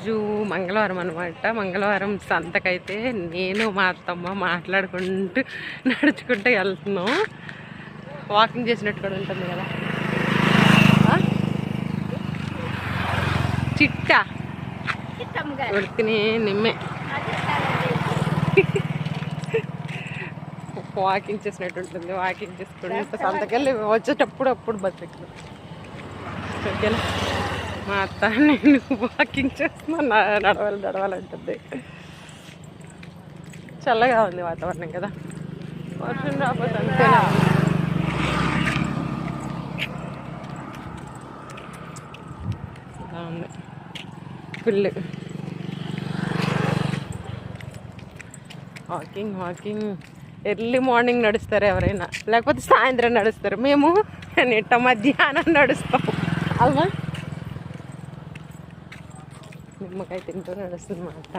రోజు మంగళవారం అనమాట మంగళవారం సంతకైతే నేను మా అత్తమ్మ మాట్లాడుకుంటూ నడుచుకుంటూ వెళ్తున్నాం. వాకింగ్ చేసినట్టు కూడా ఉంటుంది కదా? చిట్టా. ఉడికిని నిమ్మే. వాకింగ్ చేసినట్టు ఉంటుంది. వాకింగ్ చేసుకుంటే సంతకెళ్ళి వచ్చేటప్పుడు అప్పుడు బతుకు ఓకేనా? మా అత్త నేను వాకింగ్ చేస్తున్నా. నడవాలి నడవాలి నడవాలంటుంది చల్లగా ఉంది వాతావరణం కదా. వర్షం రాకపోతే అంతేనా? ఉంది. Full walking walking early morning నడుస్తారు ఎవరైనా? లేకపోతే సాయంత్రం నడుస్తారు? మేము నిట్ట మధ్యాహ్నం నడుస్తాం. అల్వా నిమ్మకాయ తింటూ నడుస్తుంది మా అత్త